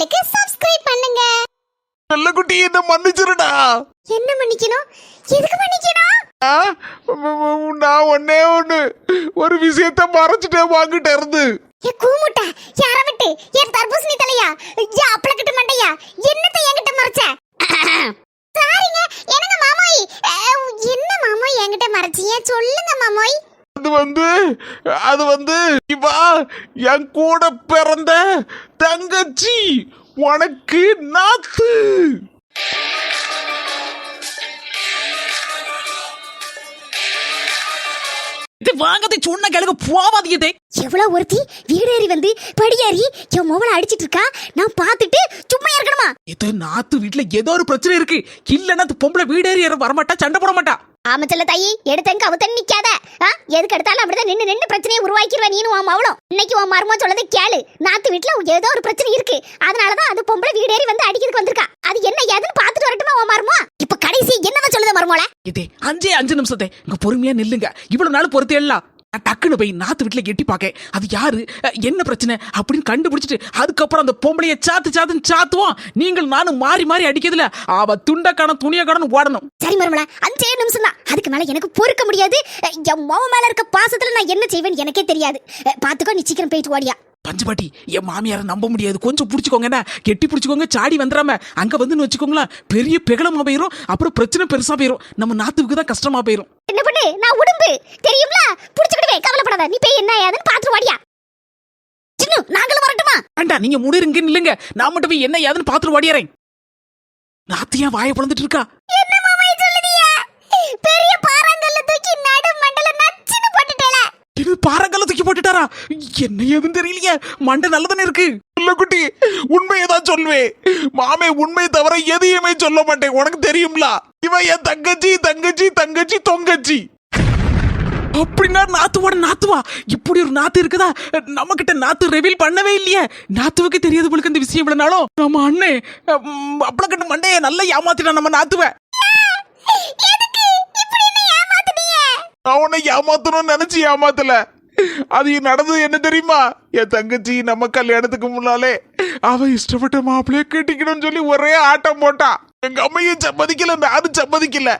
சேனலுக்கு சப்ஸ்கிரைப் பண்ணுங்க. செல்லக்குட்டி என்ன மன்னிச்சிருடா. என்ன மன்னிக்கணும்? எதுக்கு மன்னிக்கணும்? ஆ? நான் ஒன்னே ஒண்ணு. ஒரு விஷயத்த மறைச்சிட்டேன் வாங்கிட்ட இருந்து. ஏ கூமுட்டா யார விட்டு? என் தர்பூசணி தலையா? யா அப்பளக்கட்டு மண்டையா? என்னத்தை என்கிட்ட மறைச்ச? சாரிங்க என்னங்க மாமாய்? அஹ், என்ன மாமாய் என்கிட்ட மறைச்சீங்க? சொல்லுங்க மாமாய். அது வந்து அது வந்து இவா என் கூட பிறந்த தங்கச்சி உனக்கு நாத்து. இது வாங்கதை சொன்ன கிழக்கு போவாதீங்க எவ்வளவு ஒருத்தி வீடேறி வந்து படியேறி என் மோவலை அடிச்சிட்டு இருக்கா நான் பார்த்துட்டு சும்மா இருக்கணுமா? இது நாத்து வீட்டுல ஏதோ ஒரு பிரச்சனை இருக்கு. இல்லன்னா பொம்பளை வீடேறி யாரும் வரமாட்டா சண்டை போட மாட்டா. ஆமா செல்ல தாயி எடுத்தங்க அவத்தன் நிக்காத. எதுக்கு எடுத்தாலும் அப்படிதான் நின்று நின்று பிரச்சனையை உருவாக்கிடுவ நீனும் உன் மவளும். இன்னைக்கு உன் மருமோ சொல்லதை கேளு. நாத்து வீட்டுல ஏதோ ஒரு பிரச்சனை இருக்கு. அதனாலதான் அது பொம்பளை வீடேறி வந்து அடிக்கிறதுக்கு வந்திருக்கா. அது என்ன ஏதுன்னு பார்த்துட்டு வரட்டுமா உன் மருமோ இப்ப கடைசி என்னதான் சொல்லுது மருமோல இதே அஞ்சே அஞ்சு நிமிஷத்தை இங்க பொறுமையா நில்லுங்க. இவ்வளவு நாள் பொறுத்து எல்லாம் நான் டக்குன்னு போய் நாத்து வீட்டில் எட்டி பார்க்க அது யாரு? என்ன பிரச்சனை? அப்படின்னு கண்டுபிடிச்சிட்டு அதுக்கப்புறம் அந்த பொம்பளைய சாத்து சாத்துன்னு சாத்துவோம். நீங்கள் நானும் மாறி மாறி அடிக்கிறதுல அவ துண்ட காணும் துணிய கடன் ஓடணும். சரி மருமலா அஞ்சே நிமிஷம் தான் அதுக்கு மேல எனக்கு பொறுக்க முடியாது. என் மோவ மேல இருக்க பாசத்துல நான் என்ன செய்வேன்னு எனக்கே தெரியாது. பாத்துக்கோ நீ சீக்கிரம் போயிட்டு ஓடியா. பஞ்சபாட்டி என் மாமியாரை நம்ப முடியாது. கொஞ்சம் பிடிச்சிக்கோங்க என்ன? கெட்டி பிடிச்சிக்கோங்க சாடி வந்துடாம அங்க வந்துன்னு வச்சுக்கோங்களேன் பெரிய பெகலமா போயிரும் அப்புறம் பிரச்சனை பெருசா போயிரும். நம்ம நாத்துவுக்கு தான் கஷ்டமா போயிரும். என்ன பண்ணு? நான் உடம்பு. தெரியும்ல? புடிச்சுக்கிடுவேன் கவலைப்படாத. நீ போய் என்ன ஏதுன்னு பாத்துட்டு ஓடியா சின்ன நாங்களும் வரட்டுமா? வேண்டா நீங்க முடிருங்க இல்லைங்க நான் மட்டும் போய் என்ன ஏதுன்னு பாத்துட்டு ஓடியறேன் நாத்தியா வாயை பிளந்துட்டு இருக்கா? இது பாறங்கல்ல தூக்கி போட்டுட்டாரா? என்ன ஏதுன்னு தெரியலையே. மண்டை நல்லதானே இருக்கு. செல்லக்குட்டி உண்மையை தான் சொல்வேன் மாமே உண்மை தவிர எதையுமே சொல்ல மாட்டேன். உனக்கு தெரியும்ல? இவன் என் தங்கச்சி தங்கச்சி தங்கச்சி தொங்கச்சி. அப்படின்னா நாத்துவோட நாத்துவா? இப்படி ஒரு நாத்து இருக்குதா? நம்ம கிட்ட நாத்து ரெவீல் பண்ணவே இல்லையே. நாத்துவுக்கு தெரியாது உங்களுக்கு இந்த விஷயம் இவ்வளவு நம்ம அண்ணே அப்பளக்கட்டு மண்டைய நல்லா ஏமாத்திட்டான் நம்ம நாத்துவ. நான் உன்னை ஏமாத்தணும்னு நினைச்சு ஏமாத்தல. அது நடந்தது என்ன தெரியுமா? என் தங்கச்சி நம்ம கல்யாணத்துக்கு முன்னாலே அவ இஷ்டப்பட்ட மாப்பிள்ளைய கட்டிக்கணும்னு சொல்லி ஒரே ஆட்டம் போட்டா. எங்க அம்மையும் சம்மதிக்கல நானும் சம்மதிக்கல.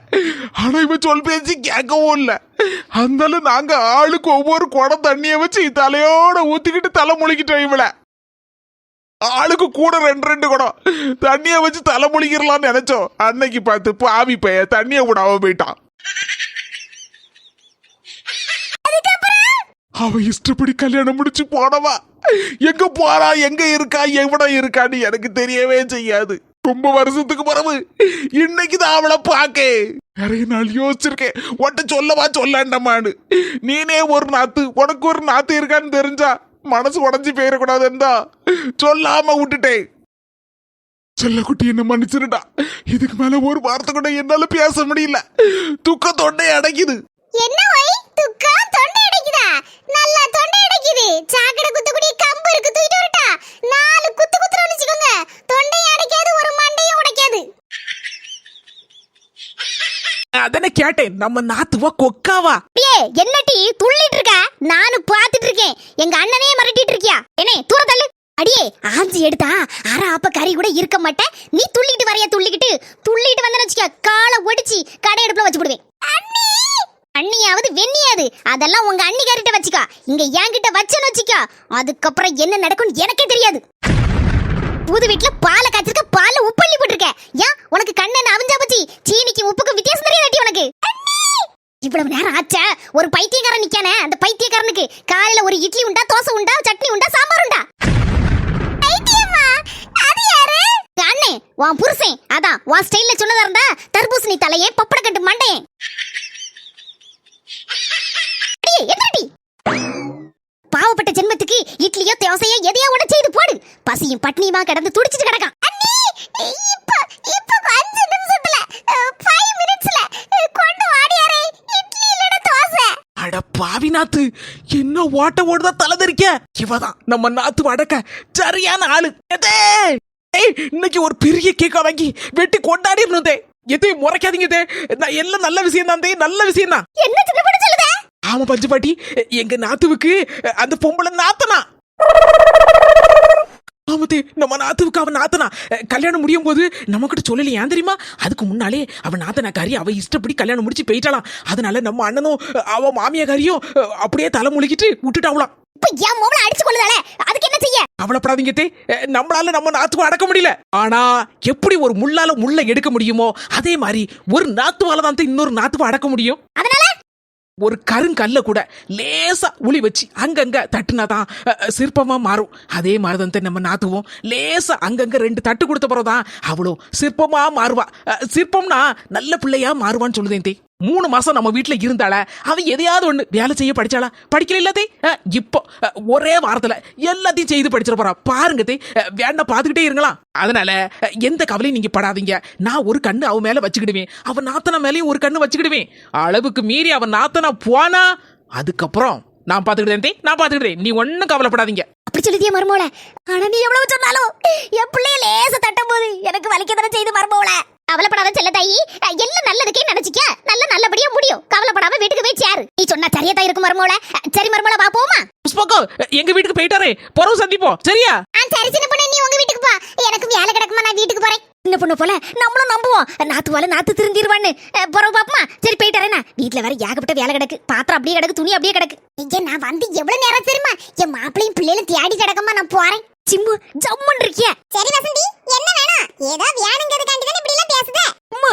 ஆனா இவன் சொல் பேச்சு கேட்கவும் இல்ல. அதனால நாங்க ஆளுக்கு ஒவ்வொரு குடம் தண்ணிய வச்சு தலையோட ஊத்திக்கிட்டு தலை முழுகிட்டோம் இவள. ஆளுக்கு கூட ரெண்டு ரெண்டு குடம் தண்ணிய வச்சு தலை முழிக்கிறலாம்னு நினைச்சோம். அன்னைக்கு பார்த்து பாவி பைய தண்ணிய விடாம போயிட்டான். அவ இஷ்டப்படி கல்யாணம் முடிச்சு போனவா? எங்க போறா? எங்க இருக்கா? எவ்வளோ இருக்கான்னு எனக்கு தெரியவே செய்யாது. ரொம்ப வருஷத்துக்கு பிறகு இன்னைக்கு தான் அவளை பார்க்க நிறைய நாள் யோசிச்சிருக்கேன். ஒட்ட சொல்லவா சொல்லாண்டமான்னு. நீனே ஒரு நாத்து உனக்கு ஒரு நாத்து இருக்கான்னு தெரிஞ்சா மனசு உடஞ்சி போயிடக்கூடாதுன்னு தான் சொல்லாம விட்டுட்டேன். செல்லக்குட்டி என்ன மன்னிச்சிருடா. இதுக்கு மேல ஒரு வார்த்தை கூட என்னால பேச முடியல. துக்க தொண்டை அடைக்குது என்ன துக்கா? நல்லா தொண்டை அடைக்குது. சாக்கடை குத்துக்குடி கம்பு இருக்கு தூக்கிட்டு வரட்டா. நாலு குத்து குத்துற வச்சுக்கோங்க. தொண்டையும் அடைக்காது ஒரு மண்டையும் உடைக்காது. அதனை கேட்டேன். நம்ம நாத்துவா கொக்காவா? அப்படியே என்னடி துள்ளிட்டு இருக்க நானும் பார்த்துட்டு இருக்கேன் எங்க அண்ணனே மிரட்டிட்டு இருக்கியா என்ன தூர தள்ளு. அடியே ஆஞ்சி எடுத்தா அரை அப்ப கறி கூட இருக்க மாட்டேன் நீ துள்ளிட்டு வரைய துள்ளிக்கிட்டு? துள்ளிட்டு வந்தேன்னு வச்சுக்க காலை ஒடிச்சு கடை அடுப்புல வச்சு விடுவேன் அண்ணியாவது வெண்ணியாது. அதெல்லாம் உங்க அண்ணிக்காரிட்ட வச்சுக்கா. இங்க என்கிட்ட வச்சேன்னு வச்சுக்கா. அதுக்கப்புறம் என்ன நடக்கும்னு எனக்கே தெரியாது. புது வீட்டுல பாலை காய்ச்சிருக்க பால உப்பள்ளி போட்டிருக்க ஏன்? உனக்கு கண்ணன் அவிஞ்சா பச்சி. சீனிக்கு உப்புக்கு வித்தியாசம் தெரியாதாட்டி உனக்கு. இவ்வளவு நேரம் ஆச்சா. ஒரு பைத்தியக்காரன் நிக்கானே. அந்த பைத்தியக்காரனுக்கு காலையில ஒரு இட்லி உண்டா தோசை உண்டா சட்னி உண்டா சாம்பார் உண்டா? அண்ணே உன் புருஷன். அதான் உன் ஸ்டைல்ல சொன்னதா இருந்தா தர்பூசணி தலையே பப்பட கட்டு மண்டையன் பாவப்பட்ட ஜென்மத்துக்கு இட்லியோ தோசையோ எதையோ உடச்சு இது போடு. பசியும் பட்னியுமா கிடந்து துடிச்சிட்டு கிடக்கான். இப்ப இப்ப மினிட்ஸ்ல இட்லி அட பாவி நாத்து என்ன ஓட்ட ஓடுதா தலை தெரிக்க இவதான் நம்ம நாத்து அடக்க சரியான ஆளு. எதே இன்னைக்கு ஒரு பெரிய கேக்கா வாங்கி வெட்டி கொண்டாடி தே. எதையும் முறைக்காதீங்க தே நான் எல்லாம் நல்ல விஷயம் தான் தே நல்ல விஷயம் தான் என்ன சின்ன பொண்ணு சொல்லுதே? ஆமா பஞ்சு பாட்டி. எங்க நாத்துவுக்கு அந்த பொம்பளை நாத்தனா. ஆமத்தே நம்ம நாத்துவுக்கு அவன் நாத்தனா. கல்யாணம் முடியும் போது நம்மகிட்ட சொல்லல ஏன் தெரியுமா? அதுக்கு முன்னாலே அவன் நாத்தனாக்காரி அவ இஷ்டப்படி கல்யாணம் முடிச்சு போயிட்டாளாம். அதனால நம்ம அண்ணனும் அவ மாமியாக்காரியும் அப்படியே தலை முழுகிட்டு இப்ப என் மோவல அடிச்சு கொள்ளுதால? அதுக்கு என்ன செய்ய? கவலைப்படாதீங்க தே நம்மளால நம்ம நாத்துவை அடக்க முடியல. ஆனா எப்படி ஒரு முள்ளால முள்ள எடுக்க முடியுமோ அதே மாதிரி ஒரு நாத்துவால தான் இன்னொரு நாத்துவை அடக்க முடியும். அதனால? ஒரு கருங்கல்ல கூட லேசா உளி வச்சு அங்கங்க தட்டுனாதான் சிற்பமா மாறும். அதே மாதிரிதான் தே நம்ம நாத்துவோம். லேசா அங்கங்க ரெண்டு தட்டு கொடுத்த பிறகுதான் அவளும் சிற்பமா மாறுவா. சிற்பம்னா நல்ல பிள்ளையா மாறுவான்னு சொல்லுதேன் தே மூணு மாசம் நம்ம வீட்டில் இருந்தாளா? அவன் எதையாவது ஒன்று வேலை செய்ய படிச்சாளா? படிக்கல இல்லாதே இப்போ ஒரே வாரத்துல எல்லாத்தையும் செய்து படிச்சிட போறா. பாருங்க தே. வேண்ட வேணா பாத்துக்கிட்டே இருங்களா அதனால எந்த கவலையும் நீங்க படாதீங்க. நான் ஒரு கண்ணு அவன் மேல வச்சுக்கிடுவேன். அவன் நாத்தனா மேலேயும் ஒரு கண்ணு வச்சுக்கிடுவேன். அளவுக்கு மீறி அவன் நாத்தனா போனா அதுக்கப்புறம் நான் பாத்துக்கிட்டேன் தே. நான் பாத்துக்கிட்டேன் நீ ஒன்னும் கவலைப்படாதீங்க. அப்படி சொல்லுதிய மருமோல ஆனா நீ எவ்வளவு சொன்னாலும் என் பிள்ளைய லேச தட்டும் போது எனக்கு வலிக்க தானே செய்து மருமோல கவலைப்படாத செல்ல தாயி. எல்லாம் நல்லதுக்கே நினைச்சிக்க. நல்ல நல்லபடியா முடியும். கவலைப்படாம வீட்டுக்கு போய் சேரு. நீ சொன்னா சரியா தான் இருக்கும் மருமோல சரி மருமோல வா போமா புஷ்பக்கோ எங்க வீட்டுக்கு போயிட்டாரே. பொறவு சந்திப்போம். சரியா? ஆ சரி சின்ன பொண்ணு நீ உங்க வீட்டுக்கு போ. எனக்கு வேலை கிடக்குமா நான் வீட்டுக்கு போறேன். சின்ன பொண்ணு போல நம்மளும் நம்புவோம். நாத்து போல நாத்து திருந்திருவான்னு. பிறகு பாப்பமா? சரி போயிட்டாரேனா வீட்டுல வேற ஏகப்பட்ட வேலை கிடக்கு. பாத்திரம் அப்படியே கிடக்கு துணி அப்படியே கிடக்கு. ஐயா நான் வந்து எவ்வளவு நேரம் தெரியுமா? என் மாப்பிளையும் பிள்ளைகளும் தேடி கிடக்கமா நான் போறேன். சிம்பு ஜம்முன் இருக்கிய. சரி வசந்தி என்ன வேணும்? ஏதோ வேணுங்கிறதுக்காண்டி தான் இப்படி எல்லாம் பேசுதே அம்மு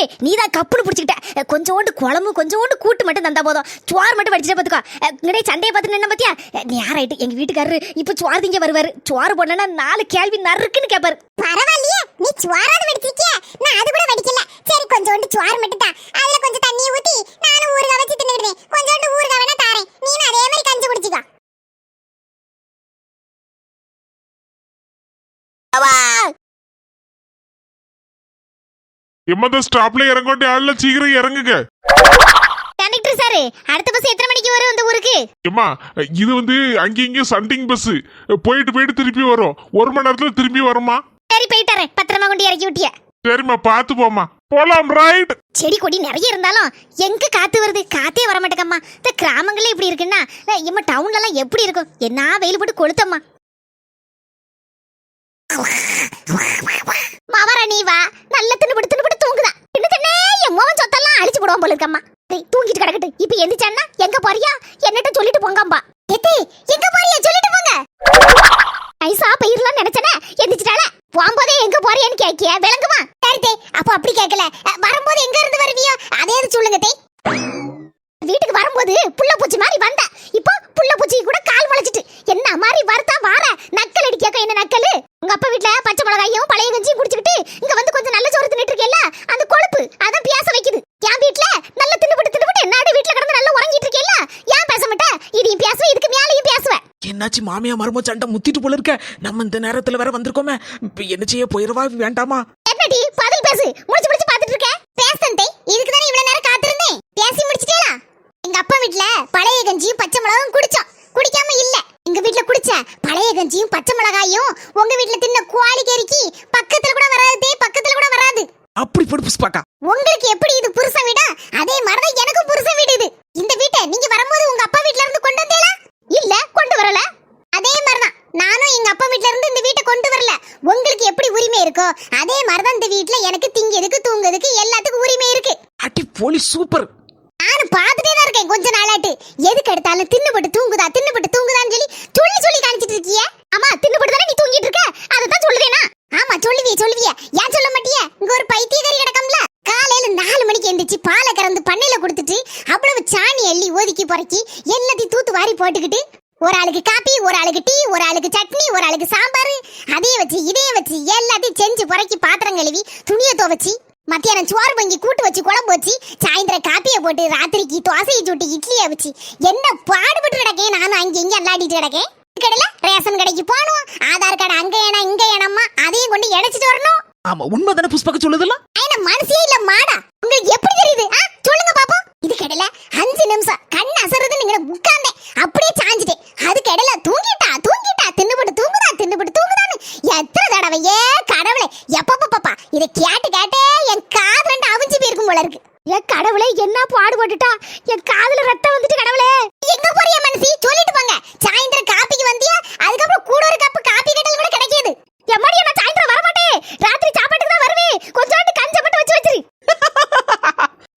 என் நீ தான் கப்புனு பிடிச்சிக்கிட்ட கொஞ்சோண்டு குழம்பு கொஞ்சோண்டு கூட்டு மட்டும் தந்தா போதும். சுவார் மட்டும் வடிச்சிட்டு பார்த்துக்கோ இடையே சண்டையை பார்த்து பார்த்தியா பாத்தியா? ஆயிட்டு? எங்க வீட்டுக்காரரு இப்ப சுவார் திங்க வருவாரு. சுவார் போடலன்னா நாலு கேள்வி நறுக்குன்னு கேட்பாரு பரவாயில்லையே நீ சோறாவது வடிச்சிருக்கிய? நான் அது கூட வடிக்கல. சரி கொஞ்சோண்டு சுவார் மட்டும் தான் அதுல கொஞ்சம் தண்ணியை ஊற்றி நானும் ஊறுகாய் வச்சு தின்னுக்கிட்டேன் கொஞ்சோண்டு எம்மத ஸ்டாப்ல இறங்கோட்டி ஆள்ல சீக்கிரம் இறங்குங்க. கண்டக்டர் சார் அடுத்த பஸ் எத்தனை மணிக்கு வரும் அந்த ஊருக்கு? எம்மா இது வந்து அங்கேயும் சண்டிங் பஸ் போயிட்டு போயிட்டு திருப்பி வரும். ஒரு மணி நேரத்துல திரும்பி வருமா சரி போயிட்டாரேன் பத்திரமா கொண்டு இறக்கி விட்டிய? சரிம்மா பார்த்து போம்மா. போலாம் ரைட் செடி கொடி நிறைய இருந்தாலும் எங்க காத்து வருது? காத்தே வர மாட்டேங்கம்மா இந்த கிராமங்களே இப்படி இருக்குன்னா இம்ம டவுன்ல எல்லாம் எப்படி இருக்கும்? என்ன வெயில் போட்டு கொளுத்தம்மா. மவரா நீ வா. நல்ல தின்னு தின்னுபட்டு தூங்குதா. தின்னு தின்னே என் மோகன் சொத்தெல்லாம் அழிச்சு போடுவான் போல இருக்கம்மா. தூங்கிட்டு கிடக்கட்டு. இப்ப எந்திரிச்சான்னா எங்க போறியா? என்னட்ட சொல்லிட்டு போங்கம்பா. எத்தே எங்க போறியா? சொல்லிட்டு போங்க. ஐசா பயிர்லாம் நினைச்சனே எந்திரிச்சிட்டால. போகும்போதே எங்க போறியான்னு கேக்கிய? விளங்குமா? சரி தே அப்படி கேட்கல வரும்போது எங்க இருந்து வருவியோ அதே சொல்லுங்க தே வீட்டுக்கு வரும்போது புள்ள பூச்சி மாதிரி வந்த இப்போ புள்ள பூச்சி கூட கால் முளைச்சிட்டு என்ன மாதிரி வருத்தா வார நக்கல் அடிக்காக்க என்ன நக்கல் உங்க அப்பா வீட்ல பச்சை மிளகாயும் பழைய கஞ்சியும் குடிச்சுக்கிட்டு இங்க வந்து கொஞ்சம் நல்ல சோறு தின்னுட்டு இருக்கேல்ல அந்த கொழுப்பு அதான் பேச வைக்குது என் வீட்ல நல்ல தின்னுபட்டு தின்னுபட்டு நாடு வீட்ல கிடந்து நல்லா உறங்கிட்டு இருக்கேல்ல ஏன் பேச மாட்டேன் இதையும் பேசுவேன் இதுக்கு மேலேயும் பேசுவேன் என்னாச்சு மாமியா மருமோ சண்டை முத்திட்டு போல இருக்க. நம்ம இந்த நேரத்துல வேற வந்திருக்கோமே. என்ன செய்ய போயிடவா வேண்டாமா? என்னடி பதில் பேசு. முடிச்சு முடிச்சு பாத்துட்டு இருக்க. பேசன் தே இதுக்கு தானே இவ்வளவு நேரம் காத்திருந்தேன். பேசி முடிச்சிட்டேலா எங்க அப்பா வீட்ல பழைய கஞ்சியும் பச்சை மிளகாயும் குடிச்சோம். குடிக்காம இல்ல. எங்க வீட்ல குடிச்ச பழைய கஞ்சியும் பச்சை மிளகாயும் உங்க வீட்ல தின்ன குவாலி கறிக்கு பக்கத்துல கூட வராது பக்கத்துல கூட வராது. அப்படி போடு புஷ்பாக்கா உங்களுக்கு எப்படி இது புருஷ வீடா? அதே மாதிரிதான் எனக்கும் புருஷ வீடு இது. இந்த வீட்டை நீங்க வரும்போது உங்க அப்பா வீட்ல இருந்து கொண்டு வந்தீங்களா இல்ல கொண்டு வரல? அதே மாதிரிதான். நானும் எங்க அப்பா வீட்ல இருந்து இந்த வீட்டை கொண்டு வரல. உங்களுக்கு எப்படி உரிமை இருக்கோ அதே மாதிரிதான் இந்த வீட்ல எனக்கு திங்கிறதுக்கு தூங்குறதுக்கு எல்லாத்துக்கும் உரிமை இருக்கு. அடி போலி சூப்பர். நானும் பார்த்துட்டே தான் இருக்கேன் கொஞ்ச நாளாட்டு. எதுக்கு எடுத்தாலும் தின்னுபட்டு தூங்குதா தின்னுபட்டு தூங்குதான்னு சொல்லி சொல்லி சொல்லி காணிச்சிட்டு இருக்கியே? ஆமா தின்னுபட்டு தானே நீ தூங்கிட்டு இருக்க? அதை தான் சொல்லுவேனா? ஆமா சொல்லுவியே சொல்லுவியே. ஏன் சொல்ல மாட்டியே? இங்க ஒரு பைத்தியக்காரி கிடக்கம்ல. காலையில நாலு மணிக்கு எந்திரிச்சு பாலை கறந்து பண்ணையில கொடுத்துட்டு அவ்வளவு சாணி அள்ளி ஒதுக்கி பொறுக்கி எல்லாத்தையும் தூத்து வாரி போட்டுக்கிட்டு ஒரு ஆளுக்கு காப்பி ஒரு ஆளுக்கு டீ ஒரு ஆளுக்கு சட்னி ஒரு ஆளுக்கு சாம்பார். அதையே வச்சு இதையே வச்சு எல்லாத்தையும் செஞ்சு புறக்கி பாத்திரம் கழுவி துணியை துவைச்சி மத்தியானம் சோறு பொங்கி கூட்டு வச்சு குழம்பு வச்சு சாயந்தரம் காப்பியை போட்டு ராத்திரிக்கு தோசையை சுட்டு இட்லியை வச்சு என்ன பாடுபட்டு கிடக்கேன் நானும் அங்க இங்க அல்லாடிட்டு கிடக்கேன்? கடையில ரேஷன் கடைக்கு போகணும் ஆதார் கார்டு அங்க ஏனா இங்க ஏனம்மா அதையும் கொண்டு இணைச்சிட்டு வரணும். ஆமா உண்மைதானே புஷ்பாக்க சொல்லுதெல்லாம்? ஐயா மனசே இல்ல மாடா. உங்களுக்கு எப்படி தெரியுது? சொல்லுங்க பாப்போம். இது கடையில அஞ்சு நிமிஷம் கண் அசருது நீங்க உட்கார்ந்தேன். அப்படியே சாஞ்சிட்டேன். அது அதுக்கிடையில தூங்கிட்டா தூங்கிட்டா தின்னுபட்டு தூங்குதா தின்னுபட்டு தூங்குதான்னு எத்தனை தடவையே கடவுளே எப்பப்பப்பப்பா இதை கேட்டு கேட்டே என் காது ரெண்டு அவிஞ்சு போயிருக்கும் போல இருக்கு. என் கடவுளே என்ன பாடுபட்டுட்டா என் காதல ரத்தம் வந்துட்டு கடவுளே. எங்க போறிய மனசி? சொல்லிட்டு போங்க. சாயந்தரம் காப்பிக்கு வந்தியா? அதுக்கப்புறம் கூட ஒரு கப் காப்பி கட்டல் கூட கிடைக்காது. எம்மாடி நான் சாயந்தரம் வர மாட்டேன் ராத்திரி சாப்பாட்டுக்கு தான் வருவேன் கொஞ்சோண்டு கஞ்சப்பட்டு வச்சு வச்சிரு.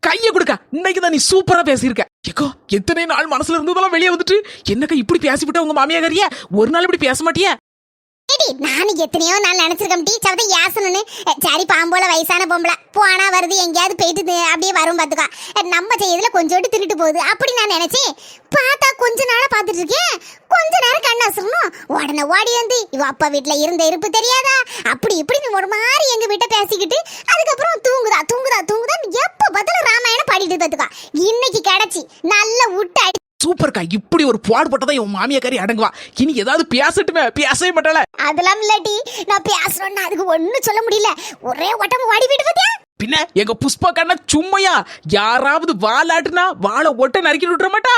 கையை கொடுக்க. இன்னைக்கு தான் நீ சூப்பரா பேசியிருக்க. எத்தனை நாள் மனசுல இருந்ததெல்லாம் வெளியே வந்துட்டு என்னக்கா இப்படி பேசிவிட்ட உங்க மாமியாரியா ஒரு நாள் இப்படி பேச மாட்டியா? ஏடி நானும் எத்தனையோ நாள் நினைச்சிருக்கேன் டீ சவத்தை ஏசணும்னு சரி பாம்போல வயசான பொம்பளை போனா வருது எங்கேயாவது போயிட்டு அப்படியே வரும் பார்த்துக்கா நம்ம செய்யறதுல கொஞ்சோட்டு திருட்டு போகுது அப்படி நான் நினைச்சேன் பார்த்தா கொஞ்ச நாளா பார்த்துட்டு இருக்கேன் கொஞ்ச நேரம் கண்ணா சொல்லணும் உடனே ஓடி வந்து இவ அப்பா வீட்டில் இருந்த இருப்பு தெரியாதா அப்படி இப்படின்னு ஒரு மாதிரி எங்க வீட்டை பேசிக்கிட்டு அதுக்கப்புறம் தூங்குதா தூங்குதா தூங்குதா எப்போ பார்த்தாலும் ராமாயணம் பாடிட்டு பாத்துக்கா இன்னைக்கு கிடச்சி நல்ல விட்டு அடி சூப்பர்க்கா இப்படி ஒரு பாடுபட்டதான் உன் மாமியாக்காரி அடங்குவா. இனி ஏதாவது பேசட்டுமே. பேசவே மாட்டாள. அதெல்லாம் இல்லாட்டி நான் பேசணும்னு அதுக்கு ஒண்ணும் சொல்ல முடியல. ஒரே ஓட்டமா ஓடி போயிட்டு பாத்தியா? பின்ன எங்க புஷ்பா கண்ணா சும்மையா. யாராவது வாலாட்டுனா வாழை ஒட்ட நறுக்கி விட்டுற மாட்டா?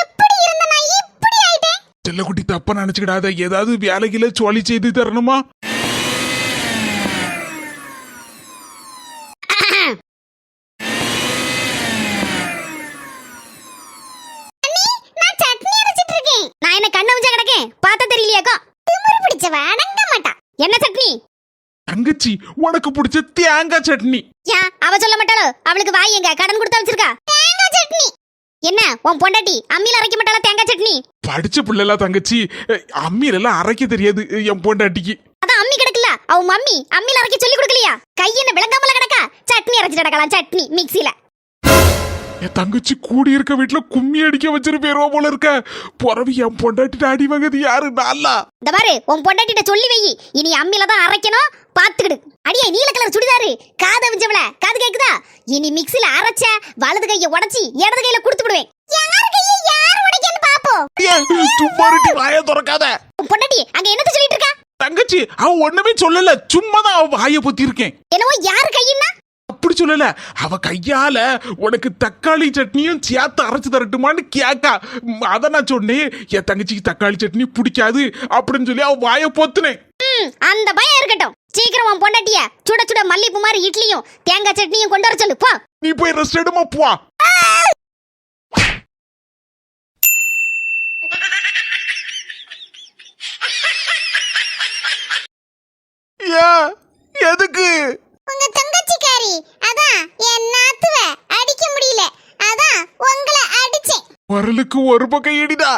எப்படி இருந்த நான்? இப்படி ஆயிட்டேன். செல்லக்குட்டி தப்பா நினைச்சுக்கிடாத. ஏதாவது வேலையில சோழி செய்து தரணுமா நான் சட்னி அரைச்சிட்டு இருக்கேன் நான் என்ன கண்ண வச்சா கிடக்கேன் பார்த்தா தெரியலையாக்கா? திமிரு பிடிச்சவ அடங்க மாட்டா. என்ன சட்னி? தங்கச்சி உனக்கு பிடிச்ச தேங்காய் சட்னி. ஏன் அவ சொல்ல மாட்டாளோ? அவளுக்கு வாய் எங்க? கடன் கொடுத்து வச்சிருக்கா தேங்காய் சட்னி. என்ன உன் பொண்டாட்டி அம்மியில அரைக்க மாட்டாளா தேங்காய் சட்னி? படிச்ச பிள்ளைலாம் தங்கச்சி அஹ், அம்மியிலெல்லாம் அரைக்க தெரியாது என் பொண்டாட்டிக்கு. அதான் அம்மி கிடக்குல அவ மம்மி அம்மியில அரைக்க சொல்லி கொடுக்கலையா? கை என்ன விளங்காமல கிடக்கா? சட்னி அரைச்சு கிடக்கலாம் சட்னி மிக்ஸில என் தங்கச்சி கூடி இருக்க வீட்டுல கும்மி அடிக்க வச்சிரு பேருவா போல இருக்க. பிறவி என் பொண்டாட்டி அடி வாங்குது யாரு? நாளா இந்த பாரு உன் பொண்டாட்டிட்ட சொல்லி வை. இனி அம்மில தான் அரைக்கணும். பாத்துக்கிடு அடியே நீல கலர் சுடிதாரு. காத விஞ்சவள காது கேக்குதா? இனி மிக்ஸில அரைச்ச வலது கைய உடைச்சி இடது கையில கொடுத்து விடுவேன். யார் கையை யார் உடைக்கன்னு பாப்போம். சும்மா வாய திறக்காத. பொண்டாட்டி அங்க என்னத்த சொல்லிட்டு இருக்கா? தங்கச்சி அவ ஒண்ணுமே சொல்லல. சும்மா தான் அவ வாய பொத்தி இருக்கேன் என்னவோ யார் கையின்னா? அப்படி சொல்லல. அவ கையால உனக்கு தக்காளி சட்னியும் சேர்த்து அரைச்சு தரட்டுமான்னு கேக்கா. அத நான் சொன்னேன். என் தங்கச்சிக்கு தக்காளி சட்னி பிடிக்காது அப்படின்னு சொல்லி அவ வாய பொத்துனேன். அந்த பயம் இருக்கட்டும். சீக்கிரம் பொண்டாட்டிய சுட சுட மல்லிப்பூ மாதிரி இட்லியும் தேங்காய் சட்னியும் கொண்டு வர சொல்லு. போ. நீ போய் ரெஸ்ட் எடுமா போ. எதுக்கு? தங்கச்சிக்காரி அதான் என் நாத்துவ அடிக்க முடியல. அதான் உங்களை அடிச்சேன். வரலுக்கு ஒரு பக்கம் இடிதா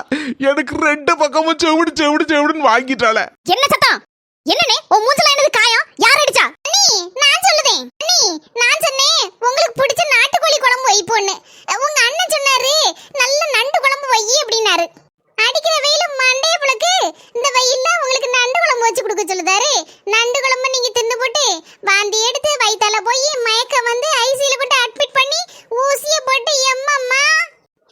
எனக்கு ரெண்டு பக்கமும் செவிடு செவிடு செவிடுன்னு வாங்கிட்டாள. என்ன சத்தம்? என்னனே உன் மூஞ்சில என்னது காயம்? யார் அடிச்சா? நீ நான் சொல்லுதேன். நீ நான் சொன்னேன் உங்களுக்கு பிடிச்ச நாட்டுக்கோழி குழம்பு வை பொண்ணு. உங்க அண்ணன் சொன்னாரு நல்ல நண்டு குழம்பு வை அப்படின்னாரு. அடிக்கிற வெயில மண்டைய புளுக்கு இந்த வெயில்ல உங்களுக்கு நண்டு குழம்பு வச்சு கொடுக்க சொல்லுதாரு நண்டு குழம்பு நீங்க தின்னு போட்டு வாந்தி எடுத்து வயித்தால போய் மயக்க வந்து ஐசியில போட்டு அட்மிட் பண்ணி ஊசிய போட்டு எம்மம்மா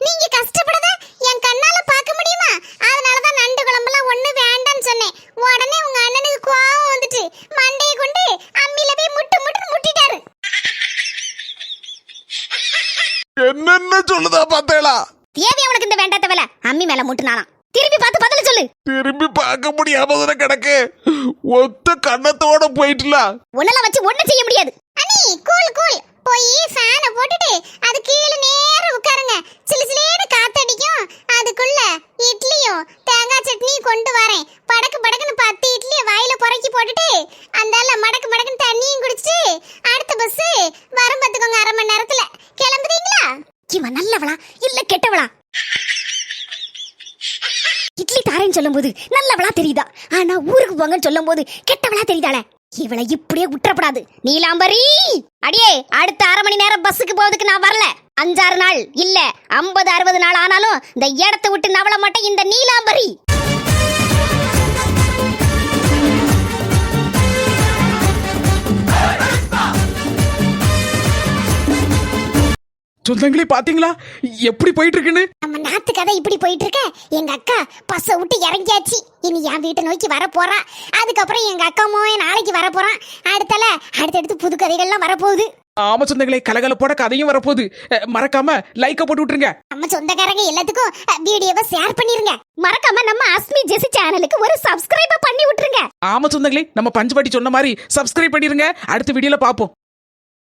நீங்க கஷ்டப்படத என் கண்ணால பார்க்க முடியுமா அதனால தான் நண்டு குழம்புலாம் ஒண்ணு வேண்டாம்னு சொன்னேன் உடனே உங்க அண்ணனுக்கு கோவம் வந்துட்டு மண்டையை கொண்டு அம்மியில போய் முட்டு முட்டு முட்டிட்டாரு என்னென்ன சொல்லுதா பார்த்தேளா தேவி அவனுக்கு இந்த வேண்டாத வேலை முட்டுனாலாம் திருப்பி பார்த்து பதில சொல்லு. திரும்பி பார்க்க முடியாம தானே கிடக்கு ஒத்த கண்ணத்தோட போயிட்டுல ஒன்னெல்லாம் வச்சு ஒண்ணு செய்ய முடியாது. அண்ணி கூல் கூல் போய் ஃபேனை போட்டுட்டு அது கீழே நேரா உட்காருங்க. சிலு சிலேன்னு காத்தடிக்கும். அதுக்குள்ள இட்லியும் தேங்காய் சட்னி கொண்டு வரேன். படக்கு படக்குன்னு பத்து இட்லியை வாயில புறக்கி போட்டுட்டு அந்தால மடக்கு மடக்குன்னு தண்ணியும் குடிச்சிட்டு அடுத்த பஸ் வரும் பார்த்துக்கோங்க அரை மணி நேரத்துல. கிளம்புறீங்களா? இவன் நல்லவளா? இல்ல கெட்டவளா? இட்லி சொல்லும்போது நல்லவளா தெரியுதா? ஆனா ஊருக்கு போங்கன்னு சொல்லும்போது கெட்டவளா தெரியுதாளே? இவளை இப்படியே விட்டுறப்படாது நீலாம்பரி! அடியே அடுத்த அரை மணி நேரம் பஸ்ஸுக்கு போவதுக்கு நான் வரல. அஞ்சாறு நாள் இல்ல ஐம்பது அறுபது நாள் ஆனாலும் இந்த இடத்தை விட்டு நவள மாட்டேன் இந்த நீலாம்பரி! சொந்தங்களே பாத்தீங்களா? எப்படி போயிட்டு இருக்குன்னு நம்ம நாத்து கதை இப்படி போயிட்டு இருக்க எங்க அக்கா பஸ்ஸை விட்டு இறங்கியாச்சு. இனி என் வீட்டை நோக்கி வர போறா. அதுக்கப்புறம் எங்க அக்காவும் நாளைக்கு வர போறான். அடுத்தால அடுத்தடுத்து புது கதைகள்லாம் வரப்போகுது. ஆமா சொந்தங்களே கலகலப்போட கதையும் வரப்போகுது. மறக்காம லைக்க போட்டு விட்டுருங்க. நம்ம சொந்தக்காரங்க எல்லாத்துக்கும் வீடியோவை ஷேர் பண்ணிருங்க. மறக்காம நம்ம அஸ்மி ஜெசி சேனலுக்கு ஒரு சப்ஸ்கிரைப பண்ணி விட்டுருங்க. ஆமா சொந்தங்களே நம்ம பஞ்சபாட்டி சொன்ன மாதிரி சப்ஸ்கிரைப் பண்ணிருங்க. அடுத்த வீடியோல பாப்போம்.